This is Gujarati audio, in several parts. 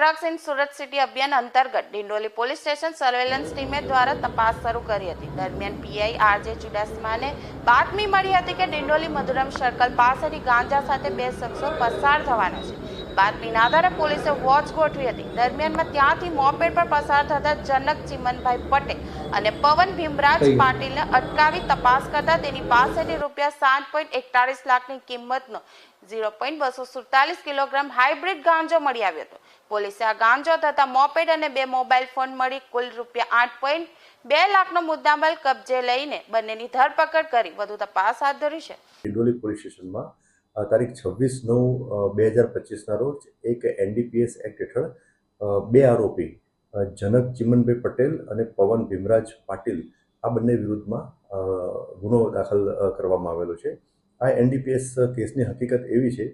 ડ્રગ્સ ઇન સુરત સિટી અભિયાન અંતર્ગત ડિંડોલી પોલીસ સ્ટેશન સર્વેલન્સ ટીમે દ્વારા તપાસ શરૂ કરી હતી. દરમિયાન પીઆઈ આરજે ચુડાસમાને બાતમી મળી હતી કે ડિંડોલી મધુરમ સર્કલ પાસેથી ગાંજા સાથે બે શખ્સો પસાર થવાના છે. બાતમીના આધારે પોલીસે વોચ ગોઠવી હતી. દરમિયાનમાં ત્યાંથી મોપેડ પર પસાર થતા જનક ચિમનભાઈ પટેલ અને પવન ભીમરાજ પાટીલને અટકાવી તપાસ કરતા તેની પાસેથી રૂપિયા સાત પોઈન્ટ એકતાલીસ લાખની કિંમતનો ઝીરો પોઈન્ટ બસો સુડતાલીસ કિલોગ્રામ હાઇબ્રિડ ગાંજો મળી આવ્યો હતો. પોલીસે આ ગાંજો તથા મોપેડ અને બે મોબાઈલ ફોન મળી કુલ રૂપિયા આઠ પોઈન્ટ બે લાખનો મુદ્દામાલ કબજે લઈને બંનેની ધરપકડ કરી. વધુ તપાસ હાથ ધરી છે. ડિંડોલી પોલીસ સ્ટેશનમાં તારીખ છવ્વીસ નવ બે હજાર પચીસના રોજ એક એનડીપીએસ એક્ટ હેઠળ બે આરોપી જનક ચિમનભાઈ પટેલ અને પવન ભીમરાજ પાટીલ આ બંને વિરુદ્ધમાં ગુનો દાખલ કરવામાં આવેલો છે. આ એનડીપીએસ કેસની હકીકત એવી છે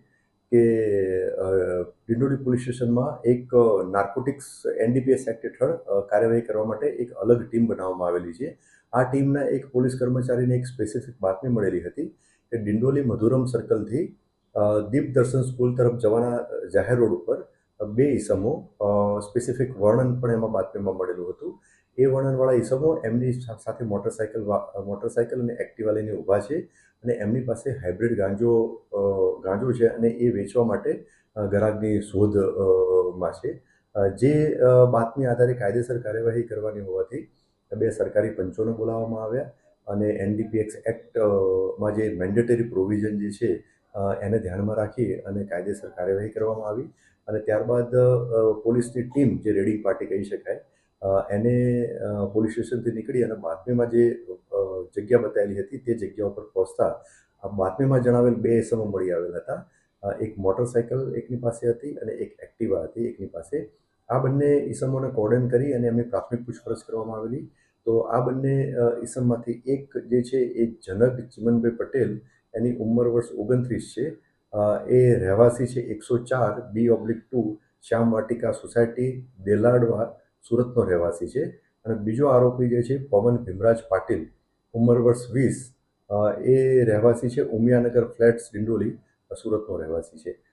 કે ડિંડોલી પોલીસ સ્ટેશનમાં એક નાર્કોટિક્સ એનડીપીએસ એક્ટ હેઠળ કાર્યવાહી કરવા માટે એક અલગ ટીમ બનાવવામાં આવેલી છે. આ ટીમના એક પોલીસ કર્મચારીને એક સ્પેસિફિક બાતમી મળેલી હતી. કે ડિંડોલી મધુરમ સર્કલથી દીપ દર્શન સ્કૂલ તરફ જવાના જાહેર રોડ ઉપર બે ઈસમો સ્પેસિફિક વર્ણન પણ એમાં બાતમીમાં મળેલું હતું. એ વર્ણનવાળા ઈસમો એમની સાથે મોટરસાયકલ વા- મોટરસાયકલ અને એક્ટિવા લઈને ઊભા છે અને એમની પાસે હાઇબ્રિડ ગાંજો ગાંજો છે અને એ વેચવા માટે ગ્રાહકની શોધમાં છે. જે બાતમી આધારે કાયદેસર કાર્યવાહી કરવાની હોવાથી બે સરકારી પંચોને બોલાવવામાં આવ્યા. અને એનડીપીએક્સ એક્ટમાં જે મેન્ડેટરી પ્રોવિઝન જે છે એને ધ્યાનમાં રાખી અને કાયદેસર કાર્યવાહી કરવામાં આવી. અને ત્યારબાદ પોલીસની ટીમ જે રેડિંગ પાર્ટી કહી શકાય એને પોલીસ સ્ટેશનથી નીકળી અને બાતમીમાં જે જગ્યા બતાવેલી હતી તે જગ્યા ઉપર પહોંચતા આ બાતમીમાં જણાવેલ બે એસમો મળી આવેલા હતા. એક મોટરસાયકલ એકની પાસે હતી અને એક એક્ટિવા હતી એકની પાસે. આ બંને ઈસમોને કોર્ડન કરી અને એમની પ્રાથમિક પૂછપરછ કરવામાં આવેલી. તો આ બંને ઈસમમાંથી એક જે છે એ જનક ચિમનભાઈ પટેલ, એની ઉંમર વર્ષ ઓગણત્રીસ છે. એ રહેવાસી છે એકસો ચાર, B oblique two, Shyam Vatika society, Deladva, સુરતનો રહેવાસી છે. અને બીજો આરોપી જે છે પવન ભીમરાજ પાટીલ, ઉંમર વર્ષ વીસ એ રહેવાસી છે ઉમિયાનગર ફ્લેટ્સ, ડિંડોલી, સુરતનો રહેવાસી છે.